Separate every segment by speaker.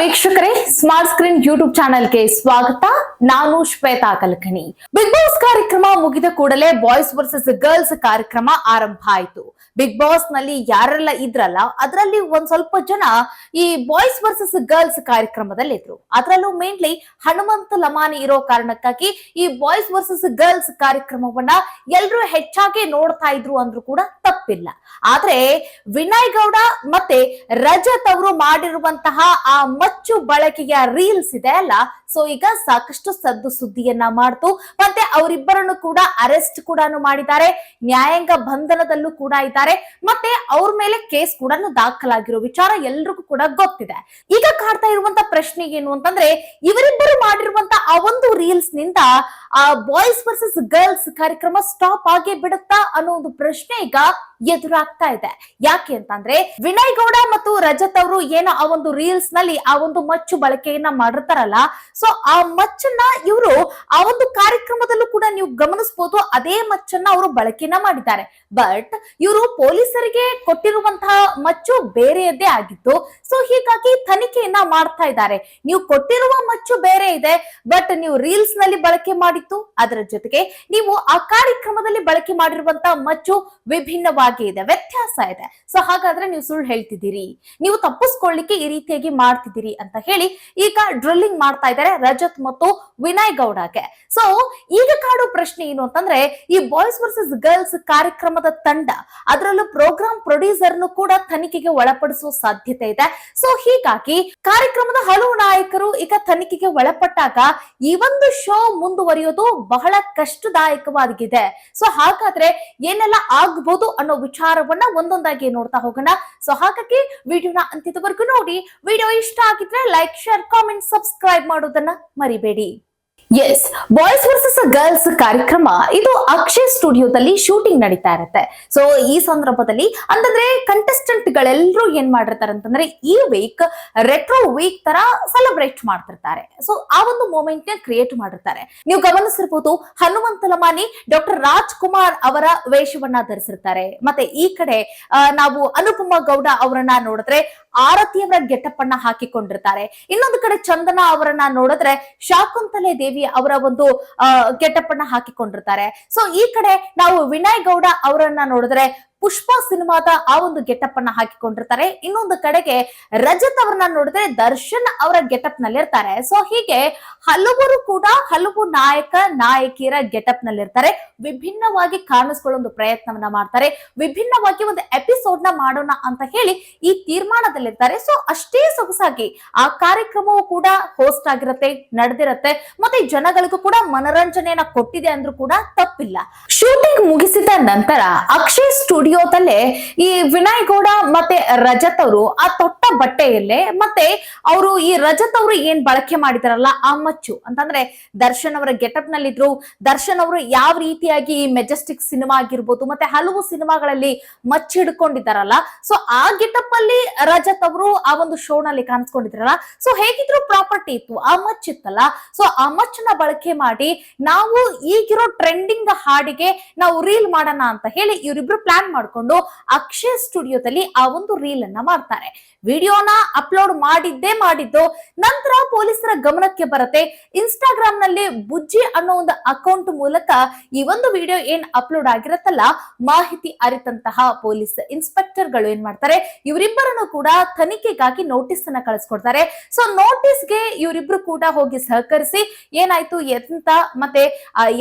Speaker 1: ವೀಕ್ಷಕರೇ smart screen YouTube ಚಾನೆಲ್ಗೆ ಸ್ವಾಗತ ನಾನು ಶ್ವೇತಾ ಕಲ್ಕಣಿ ಬಿಗ್ ಬಾಸ್ ಕಾರ್ಯಕ್ರಮ ಮುಗಿದ ಕೂಡಲೇ ಬಾಯ್ಸ್ ವರ್ಸಸ್ ಗರ್ಲ್ಸ್ ಕಾರ್ಯಕ್ರಮ ಆರಂಭ ಆಯಿತು. ಬಿಗ್ ಬಾಸ್ನಲ್ಲಿ ಯಾರೆಲ್ಲ ಇದ್ರಲ್ಲ, ಅದರಲ್ಲಿ ಒಂದ್ ಸ್ವಲ್ಪ ಜನ ಈ ಬಾಯ್ಸ್ ವರ್ಸಸ್ ಗರ್ಲ್ಸ್ ಕಾರ್ಯಕ್ರಮದಲ್ಲಿ ಇದ್ರು. ಅದರಲ್ಲೂ ಮೇನ್ಲಿ ಹನುಮಂತ ಲಮಾನಿ ಇರೋ ಕಾರಣಕ್ಕಾಗಿ ಈ ಬಾಯ್ಸ್ ವರ್ಸಸ್ ಗರ್ಲ್ಸ್ ಕಾರ್ಯಕ್ರಮವನ್ನ ಎಲ್ರು ಹೆಚ್ಚಾಗಿ ನೋಡ್ತಾ ಇದ್ರು ಅಂದ್ರೂ ಕೂಡ ತಪ್ಪಿಲ್ಲ. ಆದ್ರೆ ವಿನಯ್ ಗೌಡ ಮತ್ತೆ ರಜತ್ ಅವರು ಮಾಡಿರುವಂತಹ ಆ ಮಚ್ಚು ಬಳಕೆಯ ರೀಲ್ಸ್ ಇದೆ ಅಲ್ಲ ಸೊ ಈಗ ಸಾಕಷ್ಟು ಸದ್ದು ಸುದ್ದಿಯನ್ನ ಮಾಡ್ತು. ಮತ್ತೆ ಅವರಿಬ್ಬರನ್ನು ಕೂಡ ಅರೆಸ್ಟ್ ಕೂಡ ಮಾಡಿದ್ದಾರೆ. ನ್ಯಾಯಾಂಗ ಬಂಧನದಲ್ಲೂ ಕೂಡ ಇದ್ದಾರೆ. ಮತ್ತೆ ಅವ್ರ ಮೇಲೆ ಕೇಸ್ ಕೂಡ ದಾಖಲಾಗಿರೋ ವಿಚಾರ ಎಲ್ರಿಗೂ ಕೂಡ ಗೊತ್ತಿದೆ. ಈಗ ಕಾಡ್ತಾ ಇರುವಂತ ಪ್ರಶ್ನೆ ಏನು ಅಂತಂದ್ರೆ, ಇವರಿಬ್ಬರು ಮಾಡಿರುವಂತ ಆ ಒಂದು ರೀಲ್ಸ್ನಿಂದ ಆ ಬಾಯ್ಸ್ ವರ್ಸಸ್ ಗರ್ಲ್ಸ್ ಕಾರ್ಯಕ್ರಮ ಸ್ಟಾಪ್ ಆಗೇ ಬಿಡುತ್ತಾ ಅನ್ನೋ ಒಂದು ಪ್ರಶ್ನೆ ಈಗ ಎದುರಾಗ್ತಾ ಇದೆ. ಯಾಕೆ ಅಂತಂದ್ರೆ ವಿನಯ್ ಗೌಡ ಮತ್ತು ರಜತ್ ಅವರು ಏನೋ ಆ ಒಂದು ರೀಲ್ಸ್ನಲ್ಲಿ ಆ ಒಂದು ಮಚ್ಚು ಬಳಕೆಯನ್ನ ಮಾಡಿರ್ತಾರಲ್ಲ ಸೊ ಆ ಮಚ್ಚನ್ನ ಇವರು ಆ ಒಂದು ಕಾರ್ಯಕ್ರಮದಲ್ಲೂ ಕೂಡ ನೀವು ಗಮನಿಸಬಹುದು ಅದೇ ಮಚ್ಚನ್ನ ಅವರು ಬಳಕೆನ ಮಾಡಿದ್ದಾರೆ. ಬಟ್ ಇವರು ಪೊಲೀಸರಿಗೆ ಕೊಟ್ಟಿರುವಂತಹ ಮಚ್ಚು ಬೇರೆಯದ್ದೇ ಆಗಿತ್ತು. ಸೊ ಹೀಗಾಗಿ ತನಿಖೆಯನ್ನ ಮಾಡ್ತಾ ಇದ್ದಾರೆ. ನೀವು ಕೊಟ್ಟಿರುವ ಮಚ್ಚು ಬೇರೆ ಇದೆ ಬಟ್ ನೀವು ರೀಲ್ಸ್ನಲ್ಲಿ ಬಳಕೆ ಮಾಡಿತ್ತು ಅದರ ಜೊತೆಗೆ ನೀವು ಆ ಕಾರ್ಯಕ್ರಮದಲ್ಲಿ ಬಳಕೆ ಮಾಡಿರುವಂತಹ ಮಚ್ಚು ವಿಭಿನ್ನವಾಗಿ ಇದೆ, ವ್ಯತ್ಯಾಸ ಇದೆ. ಸೊ ಹಾಗಾದ್ರೆ ನೀವು ಸುಳ್ಳು ಹೇಳ್ತಿದ್ದೀರಿ. ನೀವು ತಪ್ಪಿಸ್ಕೊಳ್ಳಿಕ್ಕೆ ಈ ರೀತಿಯಾಗಿ ಮಾಡ್ತಿದ್ದೀರಿ ಅಂತ ಹೇಳಿ ಈಗ ಡ್ರಿಲ್ಲಿಂಗ್ ಮಾಡ್ತಾ ಇದ್ದಾರೆ ರಜತ್ ಮತ್ತು ವಿನಯ್ ಗೌಡಗೆ. ಸೊ ಈಗ ಕಾಡು ಪ್ರಶ್ನೆ ಏನು ಅಂತಂದ್ರೆ, ಈ ಬಾಯ್ಸ್ ವರ್ಸಸ್ ಗರ್ಲ್ಸ್ ಕಾರ್ಯಕ್ರಮದ ತಂಡ, ಅದರಲ್ಲೂ ಪ್ರೋಗ್ರಾಮ್ ಪ್ರೊಡ್ಯೂಸರ್ನು ಕೂಡ ತನಿಖೆಗೆ ಒಳಪಡಿಸುವ ಸಾಧ್ಯತೆ ಇದೆ. ಸೊ ಹೀಗಾಗಿ ಕಾರ್ಯಕ್ರಮದ ಹಲವು ನಾಯಕರು ಈಗ ತನಿಖೆಗೆ ಒಳಪಟ್ಟಾಗ ಈ ಒಂದು ಶೋ ಮುಂದುವರಿಯೋದು ಬಹಳ ಕಷ್ಟದಾಯಕವಾಗಿದೆ. ಸೊ ಹಾಗಾದ್ರೆ ಏನೆಲ್ಲ ಆಗ್ಬಹುದು ಅನ್ನೋ ವಿಚಾರವನ್ನ ಒಂದೊಂದಾಗಿ ನೋಡ್ತಾ ಹೋಗೋಣ. ಸೊ ಹಾಗಾಗಿ ವಿಡಿಯೋನ ಅಂತ್ಯದವರೆಗೂ ನೋಡಿ. ವಿಡಿಯೋ ಇಷ್ಟ ಆಗಿದ್ರೆ ಲೈಕ್ ಶೇರ್ ಕಾಮೆಂಟ್ ಸಬ್ಸ್ಕ್ರೈಬ್ ಮಾಡೋದನ್ನ ಮರಿಬೇಡಿ. ಎಸ್ ಬಾಯ್ಸ್ ವರ್ಸಸ್ ಗರ್ಲ್ಸ್ ಕಾರ್ಯಕ್ರಮ ಇದು ಅಕ್ಷಯ್ ಸ್ಟುಡಿಯೋದಲ್ಲಿ ಶೂಟಿಂಗ್ ನಡೀತಾ ಇರುತ್ತೆ. ಸೊ ಈ ಸಂದರ್ಭದಲ್ಲಿ ಅಂತಂದ್ರೆ ಕಂಟೆಸ್ಟೆಂಟ್ ಗಳೆಲ್ಲರೂ ಏನ್ ಮಾಡಿರ್ತಾರೆ ಅಂತಂದ್ರೆ ಈ ವೀಕ್ ರೆಟ್ರೋ ವೀಕ್ ತರ ಸೆಲೆಬ್ರೇಟ್ ಮಾಡ್ತಿರ್ತಾರೆ. ಸೊ ಆ ಒಂದು ಮೂಮೆಂಟ್ನ ಕ್ರಿಯೇಟ್ ಮಾಡಿರ್ತಾರೆ. ನೀವು ಗಮನಿಸಿರ್ಬೋದು, ಹನುಮಂತ ಲಮಾನಿ ಡಾಕ್ಟರ್ ರಾಜ್ಕುಮಾರ್ ಅವರ ವೇಷವನ್ನ ಧರಿಸಿರ್ತಾರೆ. ಮತ್ತೆ ಈ ಕಡೆ ನಾವು ಅನುಪಮ ಗೌಡ ಅವರನ್ನ ನೋಡಿದ್ರೆ ಆರತಿಯವರ ಗೆಟಪ್ ಅನ್ನ ಹಾಕಿಕೊಂಡಿರ್ತಾರೆ. ಇನ್ನೊಂದು ಕಡೆ ಚಂದನ ಅವರನ್ನ ನೋಡಿದ್ರೆ ಶಾಕುಂತಲೆ ದೇವಿ ಅವರ ಒಂದು ಗೆಟಪ್ ಅನ್ನ ಹಾಕಿಕೊಂಡಿರ್ತಾರೆ. ಸೊ ಈ ಕಡೆ ನಾವು ವಿನಯ್ ಗೌಡ ಅವರನ್ನ ನೋಡಿದ್ರೆ ಪುಷ್ಪ ಸಿನಿಮಾದ ಆ ಒಂದು ಗೆಟಪ್ ಅನ್ನ ಹಾಕಿಕೊಂಡಿರ್ತಾರೆ. ಇನ್ನೊಂದು ಕಡೆಗೆ ರಜತ್ ಅವರನ್ನ ನೋಡಿದ್ರೆ ದರ್ಶನ್ ಅವರ ಗೆಟಪ್ ನಲ್ಲಿರ್ತಾರೆ. ಸೊ ಹೀಗೆ ಹಲವರು ಕೂಡ ಹಲವು ನಾಯಕ, ನಾಯಕಿಯರ ಗೆಟಪ್ ನಲ್ಲಿರ್ತಾರೆ. ವಿಭಿನ್ನವಾಗಿ ಕಾಣಿಸ್ಕೊಳ್ಳೋ ಒಂದು ಪ್ರಯತ್ನವನ್ನ ಮಾಡ್ತಾರೆ. ವಿಭಿನ್ನವಾಗಿ ಒಂದು ಎಪಿಸೋಡ್ನ ಮಾಡೋಣ ಅಂತ ಹೇಳಿ ಈ ತೀರ್ಮಾನದಲ್ಲಿರ್ತಾರೆ. ಸೊ ಅಷ್ಟೇ ಸೊಗಸಾಗಿ ಆ ಕಾರ್ಯಕ್ರಮವು ಕೂಡ ಹೋಸ್ಟ್ ಆಗಿರುತ್ತೆ, ನಡೆದಿರುತ್ತೆ. ಮತ್ತೆ ಜನಗಳಿಗೂ ಕೂಡ ಮನರಂಜನೆಯನ್ನ ಕೊಟ್ಟಿದೆ ಅಂದ್ರೂ ಕೂಡ ತಪ್ಪಿಲ್ಲ. ಶೂಟಿಂಗ್ ಮುಗಿಸಿದ ನಂತರ ಅಕ್ಷಯ್ ಸ್ಟುಡಿಯೋದಲ್ಲೇ ಈ ವಿನಯ್ ಗೌಡ ಮತ್ತೆ ರಜತ್ ಅವರು ಆ ತೊಟ್ಟ ಬಟ್ಟೆಯಲ್ಲೇ ಮತ್ತೆ ಅವರು ಈ ರಜತ್ ಅವರು ಏನ್ ಬಳಕೆ ಮಾಡಿದಾರಲ್ಲ ಆ ಮಚ್ಚು ಅಂತಂದ್ರೆ ದರ್ಶನ್ ಅವರ ಗೆಟಪ್ ನಲ್ಲಿದ್ರು ದರ್ಶನ್ ಅವರು ಯಾವ ರೀತಿಯಾಗಿ ಈ ಮೆಜೆಸ್ಟಿಕ್ ಸಿನಿಮಾ ಆಗಿರ್ಬೋದು ಮತ್ತೆ ಹಲವು ಸಿನಿಮಾಗಳಲ್ಲಿ ಮಚ್ಚು ಹಿಡ್ಕೊಂಡಿದ್ದಾರಲ್ಲ. ಸೊ ಆ ಗೆಟಪ್ ಅಲ್ಲಿ ರಜತ್ ಅವರು ಆ ಒಂದು ಶೋ ನಲ್ಲಿ ಕಾಣಿಸ್ಕೊಂಡಿದ್ರಲ್ಲ. ಸೊ ಹೇಗಿದ್ರು ಪ್ರಾಪರ್ಟಿ ಇತ್ತು. ಆ ಮಚ್ಚಿತ್ತಲ್ಲ ಸೊ ಆ ಮಚ್ಚನ್ನ ಬಳಕೆ ಮಾಡಿ ನಾವು ಈಗಿರೋ ಟ್ರೆಂಡಿಂಗ್ ಹಾಡಿಗೆ ನಾವು ರೀಲ್ ಮಾಡೋಣ ಅಂತ ಹೇಳಿ ಇವರಿಬ್ರು ಪ್ಲಾನ್ ಮಾಡ್ಕೊಂಡು ಅಕ್ಷಯ್ ಸ್ಟುಡಿಯೋದಲ್ಲಿ ಆ ಒಂದು ರೀಲ್ ಅನ್ನ ಮಾಡ್ತಾರೆ. ವಿಡಿಯೋನ ಅಪ್ಲೋಡ್ ಮಾಡಿದ್ದೇ ಮಾಡಿದ್ದು, ನಂತರ ಪೊಲೀಸರ ಗಮನಕ್ಕೆ ಬರುತ್ತೆ. ಇನ್ಸ್ಟಾಗ್ರಾಮ್ನಲ್ಲಿ ಬುಜ್ಜಿ ಅನ್ನೋ ಒಂದು ಅಕೌಂಟ್ ಮೂಲಕ ಈ ಒಂದು ವಿಡಿಯೋ ಏನ್ ಅಪ್ಲೋಡ್ ಆಗಿರತ್ತಲ್ಲ, ಮಾಹಿತಿ ಅರಿತಂತಹ ಪೊಲೀಸ್ ಇನ್ಸ್ಪೆಕ್ಟರ್ಗಳು ಏನ್ ಮಾಡ್ತಾರೆ, ಇವರಿಬ್ಬರನ್ನು ಕೂಡ ತನಿಖೆಗಾಗಿ ನೋಟಿಸ್ ಅನ್ನ ಕಳಿಸ್ಕೊಡ್ತಾರೆ. ಸೊ ನೋಟಿಸ್ಗೆ ಇವರಿಬ್ರು ಕೂಡ ಹೋಗಿ ಸಹಕರಿಸಿ ಏನಾಯ್ತು, ಎಂತ, ಮತ್ತೆ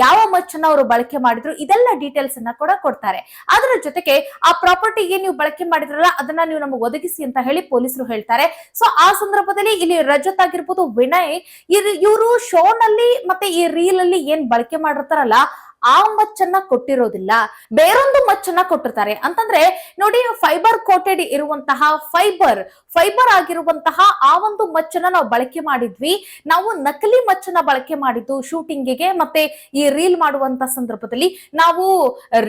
Speaker 1: ಯಾವ ಮಚ್ಚನ್ನ ಅವರು ಬಳಕೆ ಮಾಡಿದ್ರು, ಇದೆಲ್ಲ ಡೀಟೇಲ್ಸ್ ಅನ್ನ ಕೂಡ ಕೊಡ್ತಾರೆ. ಅದರ ಜೊತೆಗೆ ಆ ಪ್ರಾಪರ್ಟಿಗೆ ನೀವು ಬಳಕೆ ಮಾಡಿದ್ರಲ್ಲ, ಅದನ್ನ ನೀವು ನಮಗೆ ಒದಗಿಸಿ ಅಂತ ಹೇಳಿ ಪೊಲೀಸರು ಹೇಳ್ತಾರೆ. ಸೊ ಆ ಸಂದರ್ಭದಲ್ಲಿ ಇಲ್ಲಿ ರಜತ್ ಆಗಿರ್ಬೋದು ವಿನಯ್ ಇವರು ಶೋ ನಲ್ಲಿ ಮತ್ತೆ ಈ ರೀಲ್ ಅಲ್ಲಿ ಏನ್ ಬಳಕೆ ಮಾಡಿರ್ತಾರಲ್ಲ, ಆ ಮಚ್ಚನ್ನ ಕೊಟ್ಟಿರೋದಿಲ್ಲ. ಬೇರೊಂದು ಮಚ್ಚನ್ನ ಕೊಟ್ಟಿರ್ತಾರೆ. ಅಂತಂದ್ರೆ, ನೋಡಿ ಫೈಬರ್ ಕೋಟೆಡ್ ಇರುವಂತಹ ಫೈಬರ್ ಫೈಬರ್ ಆಗಿರುವಂತಹ ಆ ಒಂದು ಮಚ್ಚನ್ನ ನಾವು ಬಳಕೆ ಮಾಡಿದ್ವಿ. ನಾವು ನಕಲಿ ಮಚ್ಚನ್ನ ಬಳಕೆ ಮಾಡಿದ್ದು ಶೂಟಿಂಗಿಗೆ ಮತ್ತೆ ಈ ರೀಲ್ ಮಾಡುವಂತ ಸಂದರ್ಭದಲ್ಲಿ ನಾವು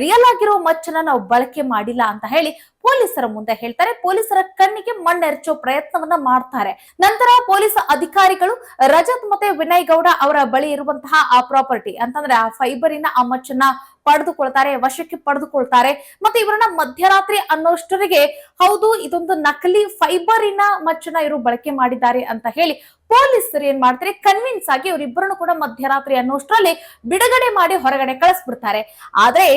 Speaker 1: ರಿಯಲ್ ಆಗಿರೋ ಮಚ್ಚನ್ನ ನಾವು ಬಳಕೆ ಮಾಡಿಲ್ಲ ಅಂತ ಹೇಳಿ ಪೊಲೀಸರ ಮುಂದೆ ಹೇಳ್ತಾರೆ. ಪೊಲೀಸರ ಕಣ್ಣಿಗೆ ಮಣ್ಣೆರಚೋ ಪ್ರಯತ್ನವನ್ನ ಮಾಡ್ತಾರೆ. ನಂತರ ಪೊಲೀಸ್ ಅಧಿಕಾರಿಗಳು ರಜತ್ ಮತ್ತೆ ವಿನಯ್ ಗೌಡ ಅವರ ಬಳಿ ಇರುವಂತಹ ಆ ಪ್ರಾಪರ್ಟಿ ಅಂತಂದ್ರೆ ಆ ಫೈಬರಿನ ಆ ಮಚ್ಚನ್ನ ಪಡೆದುಕೊಳ್ತಾರೆ, ವಶಕ್ಕೆ ಪಡೆದುಕೊಳ್ತಾರೆ. ಮತ್ತೆ ಇವರನ್ನ ಮಧ್ಯರಾತ್ರಿ ಅನ್ನೋಷ್ಟರಿಗೆ ಹೌದು, ಇದೊಂದು ನಕಲಿ ಫೈಬರಿನ ಮಚ್ಚನ ಇವರು ಬಳಕೆ ಮಾಡಿದ್ದಾರೆ ಅಂತ ಹೇಳಿ ಪೊಲೀಸರು ಏನ್ ಮಾಡ್ತಾರೆ? ಕನ್ವಿನ್ಸ್ ಆಗಿ ಇವರಿಬ್ಬರನ್ನು ಕೂಡ ಮಧ್ಯರಾತ್ರಿ ಅನ್ನೋಷ್ಟರಲ್ಲಿ ಬಿಡುಗಡೆ ಮಾಡಿ ಹೊರಗಡೆ ಕಳಿಸ್ಬಿಡ್ತಾರೆ. ಆದ್ರೆ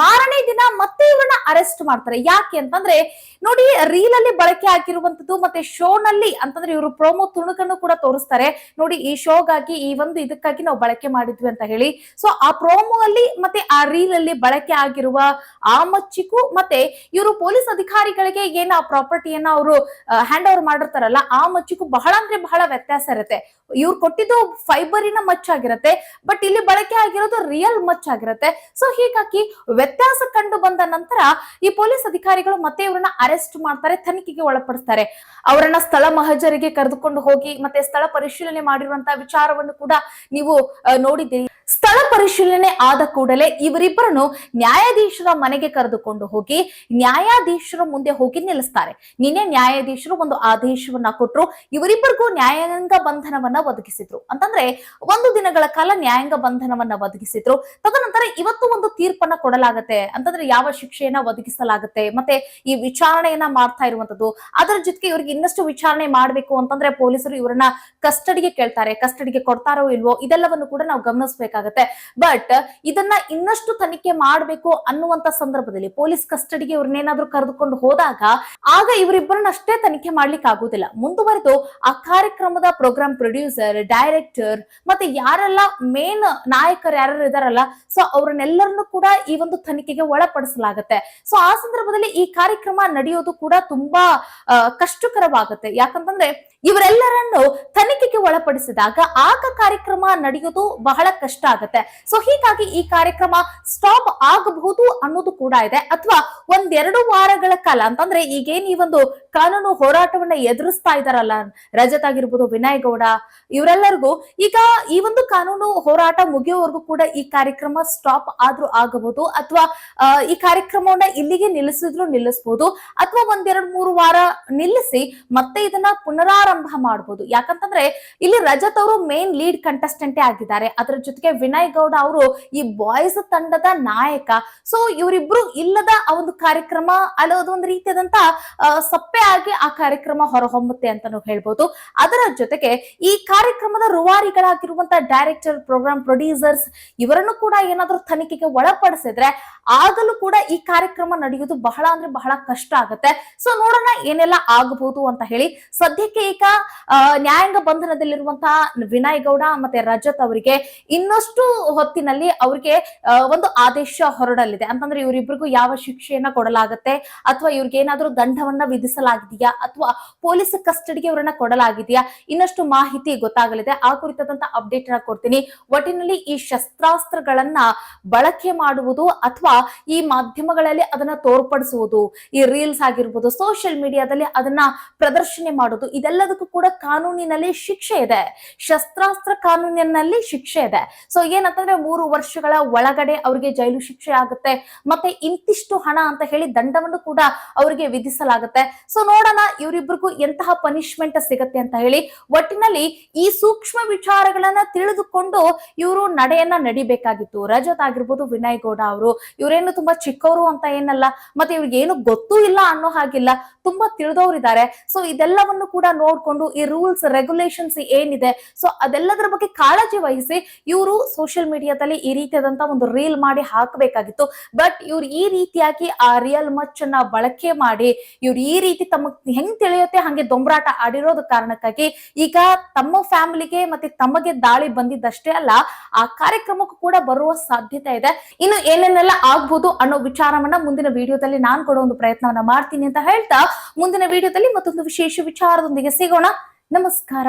Speaker 1: ಮಾರನೇ ದಿನ ಮತ್ತೆ ಇವರನ್ನ ಅರೆಸ್ಟ್ ಮಾಡ್ತಾರೆ. ಯಾಕೆ ಅಂತಂದ್ರೆ, ನೋಡಿ ರೀಲ್ ಅಲ್ಲಿ ಬಳಕೆ ಆಗಿರುವಂತದ್ದು ಮತ್ತೆ ಶೋ ನಲ್ಲಿ ಅಂತಂದ್ರೆ ಇವರು ಪ್ರೋಮೋ ತುಣುಕನ್ನು ಕೂಡ ತೋರಿಸ್ತಾರೆ. ನೋಡಿ, ಈ ಶೋಗಾಗಿ ಈ ಒಂದು ಇದಕ್ಕಾಗಿ ನಾವು ಬಳಕೆ ಮಾಡಿದ್ವಿ ಅಂತ ಹೇಳಿ. ಸೊ ಆ ಪ್ರೋಮೋ ಅಲ್ಲಿ ಮತ್ತೆ ಆ ರೀಲ್ ಅಲ್ಲಿ ಬಳಕೆ ಆಗಿರುವ ಆ ಮಚ್ಚಿಗೂ ಮತ್ತೆ ಇವರು ಪೊಲೀಸ್ ಅಧಿಕಾರಿಗಳಿಗೆ ಏನ್ ಆ ಪ್ರಾಪರ್ಟಿಯನ್ನ ಅವರು ಹ್ಯಾಂಡ್ ಓವರ್ ಮಾಡಿರ್ತಾರಲ್ಲ, ಆ ಮಚ್ಚಿಗೂ ಬಹಳ ಅಂದ್ರೆ ಬಹಳ ವ್ಯತ್ಯಾಸ ಇರುತ್ತೆ. ಇವ್ರು ಕೊಟ್ಟಿದ್ದು ಫೈಬರಿನ ಮಚ್ಚಾಗಿರುತ್ತೆ ಬಟ್ ಇಲ್ಲಿ ಬಳಕೆ ಆಗಿರೋದು ರಿಯಲ್ ಮಚ್ ಆಗಿರುತ್ತೆ. ಸೊ ಹೀಗಾಗಿ ವ್ಯತ್ಯಾಸ ಕಂಡು ಬಂದ ನಂತರ ಈ ಪೊಲೀಸ್ ಅಧಿಕಾರಿಗಳು ಮತ್ತೆ ಇವ್ರನ್ನ ಅರೆಸ್ಟ್ ಮಾಡ್ತಾರೆ, ತನಿಖೆಗೆ ಒಳಪಡಿಸ್ತಾರೆ. ಅವರನ್ನ ಸ್ಥಳ ಮಹಜರಿಗೆ ಕರೆದುಕೊಂಡು ಹೋಗಿ ಮತ್ತೆ ಸ್ಥಳ ಪರಿಶೀಲನೆ ಮಾಡಿರುವಂತಹ ವಿಚಾರವನ್ನು ಕೂಡ ನೀವು ನೋಡಿದ್ದೀರಿ. ಪರಿಶೀಲನೆ ಆದ ಕೂಡಲೇ ಇವರಿಬ್ಬರನ್ನು ನ್ಯಾಯಾಧೀಶರ ಮನೆಗೆ ಕರೆದುಕೊಂಡು ಹೋಗಿ ನ್ಯಾಯಾಧೀಶರ ಮುಂದೆ ಹೋಗಿ ನಿಲ್ಲಿಸ್ತಾರೆ. ನಿನ್ನೆ ನ್ಯಾಯಾಧೀಶರು ಒಂದು ಆದೇಶವನ್ನ ಕೊಟ್ಟರು ಇವರಿಬ್ಬರಿಗೂ ನ್ಯಾಯಾಂಗ ಬಂಧನವನ್ನ ಒದಗಿಸಿದ್ರು. ಅಂತಂದ್ರೆ ಒಂದು ದಿನಗಳ ಕಾಲ ನ್ಯಾಯಾಂಗ ಬಂಧನವನ್ನ ಒದಗಿಸಿದ್ರು. ತದನಂತರ ಇವತ್ತು ಒಂದು ತೀರ್ಪನ್ನ ಕೊಡಲಾಗತ್ತೆ. ಅಂತಂದ್ರೆ ಯಾವ ಶಿಕ್ಷೆಯನ್ನ ಒದಗಿಸಲಾಗುತ್ತೆ. ಮತ್ತೆ ಈ ವಿಚಾರಣೆಯನ್ನ ಮಾಡ್ತಾ ಇರುವಂತದ್ದು, ಅದರ ಜೊತೆಗೆ ಇವರಿಗೆ ಇನ್ನಷ್ಟು ವಿಚಾರಣೆ ಮಾಡಬೇಕು ಅಂತಂದ್ರೆ ಪೊಲೀಸರು ಇವರನ್ನ ಕಸ್ಟಡಿಗೆ ಕೇಳ್ತಾರೆ. ಕಸ್ಟಡಿಗೆ ಕೊಡ್ತಾರೋ ಇಲ್ವೋ ಇದೆಲ್ಲವನ್ನು ಕೂಡ ನಾವು ಗಮನಿಸಬೇಕಾಗತ್ತೆ. ಬಟ್ ಇದನ್ನ ಇನ್ನಷ್ಟು ತನಿಖೆ ಮಾಡಬೇಕು ಅನ್ನುವಂತ ಸಂದರ್ಭದಲ್ಲಿ ಪೊಲೀಸ್ ಕಸ್ಟಡಿಗೆ ಇವ್ರನ್ನೇನಾದ್ರೂ ಕರೆದುಕೊಂಡು ಹೋದಾಗ ಆಗ ಇವರಿಬ್ಬರನ್ನ ಅಷ್ಟೇ ತನಿಖೆ ಮಾಡ್ಲಿಕ್ಕೆ ಆಗುದಿಲ್ಲ ಮುಂದುವರೆದು ಆ ಕಾರ್ಯಕ್ರಮದ ಪ್ರೋಗ್ರಾಮ್ ಪ್ರೊಡ್ಯೂಸರ್ ಡೈರೆಕ್ಟರ್ ಮತ್ತೆ ಯಾರೆಲ್ಲ ಮೇನ್ ನಾಯಕರು ಯಾರು ಇದಾರಲ್ಲ ಸೊ ಅವ್ರನ್ನೆಲ್ಲರನ್ನು ಕೂಡ ಈ ಒಂದು ತನಿಖೆಗೆ ಒಳಪಡಿಸಲಾಗತ್ತೆ. ಸೊ ಆ ಸಂದರ್ಭದಲ್ಲಿ ಈ ಕಾರ್ಯಕ್ರಮ ನಡೆಯೋದು ಕೂಡ ತುಂಬಾ ಕಷ್ಟಕರವಾಗುತ್ತೆ. ಯಾಕಂತಂದ್ರೆ ಇವರೆಲ್ಲರನ್ನು ತನಿಖೆಗೆ ಒಳಪಡಿಸಿದಾಗ ಆಗ ಕಾರ್ಯಕ್ರಮ ನಡೆಯೋದು ಬಹಳ ಕಷ್ಟ ಆಗತ್ತೆ. ಸೊ ಹೀಗಾಗಿ ಈ ಕಾರ್ಯಕ್ರಮ ಸ್ಟಾಪ್ ಆಗಬಹುದು ಅನ್ನೋದು ಕೂಡ ಇದೆ. ಅಥವಾ ಒಂದೆರಡು ವಾರಗಳ ಕಾಲ, ಅಂತಂದ್ರೆ ಈಗೇನು ಈ ಒಂದು ಕಾನೂನು ಹೋರಾಟವನ್ನ ಎದುರಿಸ್ತಾ ಇದಾರಲ್ಲ. ರಜತ್ ಆಗಿರ್ಬೋದು ವಿನಯ್ ಗೌಡ, ಇವರೆಲ್ಲರಿಗೂ ಈಗ ಈ ಒಂದು ಕಾನೂನು ಹೋರಾಟ ಮುಗಿಯೋವರೆಗೂ ಕೂಡ ಈ ಕಾರ್ಯಕ್ರಮ ಸ್ಟಾಪ್ ಆದ್ರೂ ಆಗಬಹುದು ಅಥವಾ ಈ ಕಾರ್ಯಕ್ರಮವನ್ನ ಇಲ್ಲಿಗೆ ನಿಲ್ಲಿಸಿದ್ರು ನಿಲ್ಲಿಸಬಹುದು ಅಥವಾ ಒಂದೆರಡು ಮೂರು ವಾರ ನಿಲ್ಲಿಸಿ ಮತ್ತೆ ಇದನ್ನ ಪುನರಾರಂಭ ಮಾಡಬಹುದು ಯಾಕಂತಂದ್ರೆ ಇಲ್ಲಿ ರಜತ್ ಅವರು ಮೇನ್ ಲೀಡ್ ಕಂಟೆಸ್ಟೆಂಟೇ ಆಗಿದ್ದಾರೆ. ಅದರ ಜೊತೆಗೆ ವಿನಯ್ ಗೌಡ ಅವರು ಈ ಬಾಯ್ಸ್ ತಂಡದ ನಾಯಕ. ಸೊ ಇವರಿಬ್ರು ಇಲ್ಲದ ಆ ಒಂದು ಕಾರ್ಯಕ್ರಮ ಅಲ್ಲ ಒಂದು ರೀತಿಯಾದಂತ ಸಪ್ಪೆ ಆಗಿ ಆ ಕಾರ್ಯಕ್ರಮ ಹೊರಹೊಮ್ಮುತ್ತೆ ಅಂತಾನು ಹೇಳ್ಬೋದು. ಅದರ ಜೊತೆಗೆ ಈ ಕಾರ್ಯಕ್ರಮದ ರುವಾರಿಗಳಾಗಿರುವಂತ ಡೈರೆಕ್ಟರ್ ಪ್ರೋಗ್ರಾಮ್ ಪ್ರೊಡ್ಯೂಸರ್ಸ್ ಇವರನ್ನು ಕೂಡ ಏನಾದ್ರೂ ತನಿಖೆಗೆ ಒಳಪಡಿಸಿದ್ರೆ ಆಗಲೂ ಕೂಡ ಈ ಕಾರ್ಯಕ್ರಮ ನಡೆಯೋದು ಬಹಳ ಅಂದ್ರೆ ಬಹಳ ಕಷ್ಟ ಆಗುತ್ತೆ. ಸೊ ನೋಡೋಣ ಏನೆಲ್ಲ ಆಗಬಹುದು ಅಂತ ಹೇಳಿ. ಸದ್ಯಕ್ಕೆ ಈಗ ನ್ಯಾಯಾಂಗ ಬಂಧನದಲ್ಲಿರುವಂತಹ ವಿನಯ್ ಗೌಡ ಮತ್ತೆ ರಜತ್ ಅವರಿಗೆ ಇನ್ನಷ್ಟು ಹೊತ್ತಿನಲ್ಲಿ ಅವರಿಗೆ ಒಂದು ಆದೇಶ ಹೊರಡಲಿದೆ. ಅಂತಂದ್ರೆ ಇವರಿಬ್ಬರಿಗೂ ಯಾವ ಶಿಕ್ಷೆಯನ್ನ ಕೊಡಲಾಗತ್ತೆ ಅಥವಾ ಇವ್ರಿಗೆ ಏನಾದ್ರೂ ದಂಡವನ್ನ ವಿಧಿಸಲಾಗಿದೆಯಾ ಅಥವಾ ಪೊಲೀಸ್ ಕಸ್ಟಡಿಗೆ ಅವರನ್ನ ಕೊಡಲಾಗಿದೆಯಾ? ಇನ್ನಷ್ಟು ಮಾಹಿತಿ ಗೊತ್ತಾಗಲಿದೆ. ಆ ಕುರಿತಾದಂತಹ ಅಪ್ಡೇಟ್ ಅನ್ನ ಕೊಡ್ತೀನಿ. ಒಟ್ಟಿನಲ್ಲಿ ಈ ಶಸ್ತ್ರಾಸ್ತ್ರಗಳನ್ನ ಬಳಕೆ ಮಾಡುವುದು ಅಥವಾ ಈ ಮಾಧ್ಯಮಗಳಲ್ಲಿ ಅದನ್ನ ತೋರ್ಪಡಿಸುವುದು, ಈ ರೀಲ್ಸ್ ಆಗಿರ್ಬೋದು ಸೋಷಿಯಲ್ ಮೀಡಿಯಾದಲ್ಲಿ ಅದನ್ನ ಪ್ರದರ್ಶನ ಮಾಡೋದು ಇದೆಲ್ಲದಕ್ಕೂ ಕೂಡ ಕಾನೂನಿನಲ್ಲಿ ಶಿಕ್ಷೆ ಇದೆ. ಶಸ್ತ್ರಾಸ್ತ್ರ ಕಾನೂನಿನಲ್ಲಿ ಶಿಕ್ಷೆ ಇದೆ. ಸೊ ಏನಂತಂದ್ರೆ ಮೂರು ವರ್ಷಗಳ ಒಳಗಡೆ ಅವರಿಗೆ ಜೈಲು ಶಿಕ್ಷೆ ಆಗುತ್ತೆ. ಮತ್ತೆ ಇಂತಿಷ್ಟು ಹಣ ಅಂತ ಹೇಳಿ ದಂಡವನ್ನು ಕೂಡ ಅವರಿಗೆ ವಿಧಿಸಲಾಗುತ್ತೆ. ಸೊ ನೋಡೋಣ ಇವರಿಬ್ಬರಿಗೂ ಎಂತಹ ಪನಿಷ್ಮೆಂಟ್ ಸಿಗತ್ತೆ ಅಂತ ಹೇಳಿ ಒಟ್ಟಿನಲ್ಲಿ ಈ ಸೂಕ್ಷ್ಮ ವಿಚಾರಗಳನ್ನ ತಿಳಿದುಕೊಂಡು ಇವರು ನಡೆಯನ್ನ ನಡಿಬೇಕಾಗಿತ್ತು. ರಜತ್ ಆಗಿರ್ಬೋದು ವಿನಯ್ ಗೌಡ ಅವರು, ಇವರೇನು ತುಂಬಾ ಚಿಕ್ಕವರು ಅಂತ ಏನಲ್ಲ, ಮತ್ತೆ ಇವ್ರಿಗೆ ಏನು ಗೊತ್ತೂ ಇಲ್ಲ ಅನ್ನೋ ಹಾಗಿಲ್ಲ, ತುಂಬಾ ತಿಳಿದವರಿದ್ದಾರೆ ಸೊ ಇದೆಲ್ಲವನ್ನು ಕೂಡ ನೋಡ್ಕೊಂಡು ಈ ರೂಲ್ಸ್ ರೆಗ್ಯುಲೇಷನ್ಸ್ ಏನಿದೆ ಸೊ ಅದೆಲ್ಲದರ ಬಗ್ಗೆ ಕಾಳಜಿ ವಹಿಸಿ ಇವರು ಸೋಷಿಯಲ್ ಮೀಡಿಯಾದಲ್ಲಿ ಈ ರೀತಿಯಾದಂತ ಒಂದು ರೀಲ್ ಮಾಡಿ ಹಾಕಬೇಕಾಗಿತ್ತು. ಬಟ್ ಇವ್ರು ಈ ರೀತಿಯಾಗಿ ಆ ರಿಯಲ್ ಮಚ್ ಅನ್ನ ಬಳಕೆ ಮಾಡಿ, ಇವ್ರು ಈ ರೀತಿ ತಮಗ್ ಹೆಂಗ್ ತಿಳಿಯುತ್ತೆ ಹಂಗೆ ದೊಂಬರಾಟ ಆಡಿರೋದ ಕಾರಣಕ್ಕಾಗಿ ಈಗ ತಮ್ಮ ಫ್ಯಾಮಿಲಿಗೆ ಮತ್ತೆ ತಮಗೆ ದಾಳಿ ಬಂದಿದ್ದಷ್ಟೇ ಅಲ್ಲ, ಆ ಕಾರ್ಯಕ್ರಮಕ್ಕೂ ಕೂಡ ಬರುವ ಸಾಧ್ಯತೆ ಇದೆ. ಇನ್ನು ಏನೇನೆಲ್ಲ ಆಗ್ಬಹುದು ಅನ್ನೋ ವಿಚಾರವನ್ನ ಮುಂದಿನ ವಿಡಿಯೋದಲ್ಲಿ ನಾನ್ ಕೊಡೋ ಒಂದು ಪ್ರಯತ್ನವನ್ನ ಮಾಡ್ತೀನಿ ಅಂತ ಹೇಳ್ತಾ, ಮುಂದಿನ ವಿಡಿಯೋದಲ್ಲಿ ಮತ್ತೊಂದು ವಿಶೇಷ ವಿಚಾರದೊಂದಿಗೆ ಸಿಗೋಣ. ನಮಸ್ಕಾರ.